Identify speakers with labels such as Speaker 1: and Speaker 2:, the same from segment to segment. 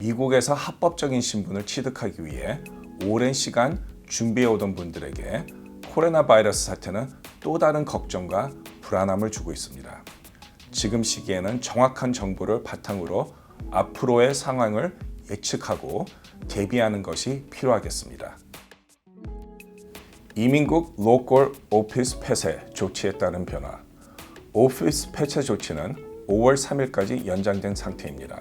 Speaker 1: 미국에서 합법적인 신분을 취득하기 위해 오랜 시간 준비해오던 분들에게 코로나 바이러스 사태는 또 다른 걱정과 불안함을 주고 있습니다. 지금 시기에는 정확한 정보를 바탕으로 앞으로의 상황을 예측하고 대비하는 것이 필요하겠습니다. 이민국 로컬 오피스 폐쇄 조치에 따른 변화. 오피스 폐쇄 조치는 5월 3일까지 연장된 상태입니다.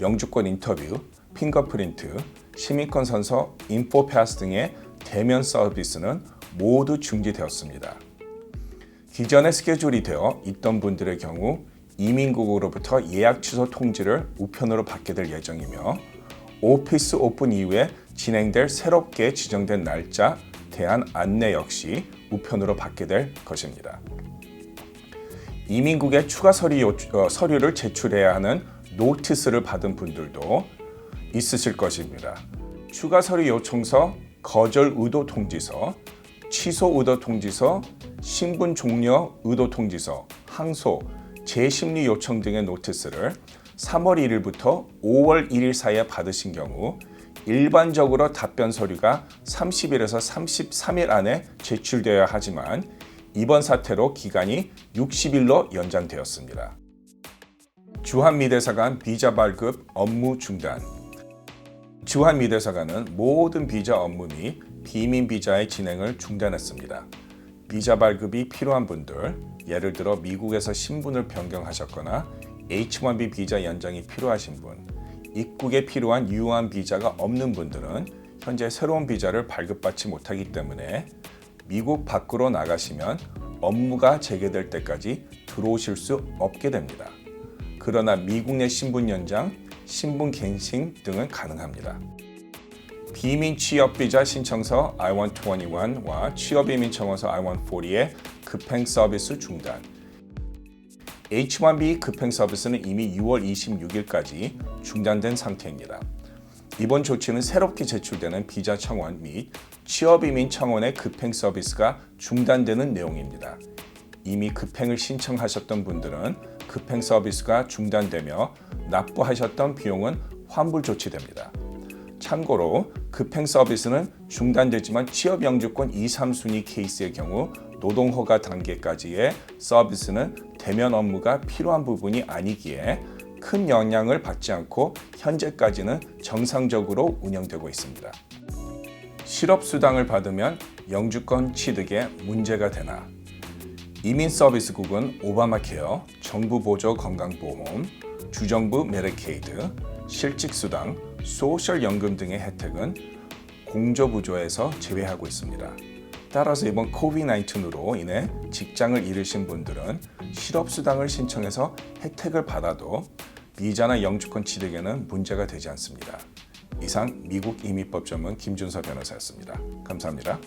Speaker 1: 영주권 인터뷰, 핑거프린트, 시민권 선서, 인포패스 등의 대면 서비스는 모두 중지되었습니다. 기존에 스케줄이 되어 있던 분들의 경우 이민국으로부터 예약 취소 통지를 우편으로 받게 될 예정이며 오피스 오픈 이후에 진행될 새롭게 지정된 날짜 대한 안내 역시 우편으로 받게 될 것입니다. 이민국에 추가 서류 요, 어, 서류를 제출해야 하는 노티스를 받은 분들도 있으실 것입니다. 추가 서류 요청서, 거절 의도 통지서, 취소 의도 통지서, 신분 종료 의도 통지서, 항소, 재심리 요청 등의 노티스를 3월 1일부터 5월 1일 사이에 받으신 경우 일반적으로 답변 서류가 30일에서 33일 안에 제출되어야 하지만 이번 사태로 기간이 60일로 연장되었습니다. 주한미대사관 비자 발급 업무 중단 주한미대사관은 모든 비자 업무 및 비민 비자의 진행을 중단했습니다. 비자 발급이 필요한 분들, 예를 들어 미국에서 신분을 변경하셨거나 H-1B 비자 연장이 필요하신 분, 입국에 필요한 유효한 비자가 없는 분들은 현재 새로운 비자를 발급받지 못하기 때문에 미국 밖으로 나가시면 업무가 재개될 때까지 들어오실 수 없게 됩니다. 그러나 미국 내 신분 연장, 신분 갱신 등은 가능합니다. 비민 취업 비자 신청서 I-121와 취업 이민 청원서 I-140의 급행 서비스 중단. H-1B 급행 서비스는 이미 6월 26일까지 중단된 상태입니다. 이번 조치는 새롭게 제출되는 비자 청원 및 취업 이민 청원의 급행 서비스가 중단되는 내용입니다. 이미 급행을 신청하셨던 분들은 급행 서비스가 중단되며 납부하셨던 비용은 환불 조치됩니다. 참고로 급행 서비스는 중단되지만 취업 영주권 2, 3순위 케이스의 경우 노동허가 단계까지의 서비스는 대면 업무가 필요한 부분이 아니기에 큰 영향을 받지 않고 현재까지는 정상적으로 운영되고 있습니다. 실업수당을 받으면 영주권 취득에 문제가 되나? 이민 서비스국은 오바마 케어, 정부 보조 건강보험, 주정부 메르케이드, 실직수당, 소셜연금 등의 혜택은 공조부조에서 제외하고 있습니다. 따라서 이번 코비드-19으로 인해 직장을 잃으신 분들은 실업수당을 신청해서 혜택을 받아도 비자나 영주권 취득에는 문제가 되지 않습니다. 이상 미국 이민법 전문 김준서 변호사였습니다. 감사합니다.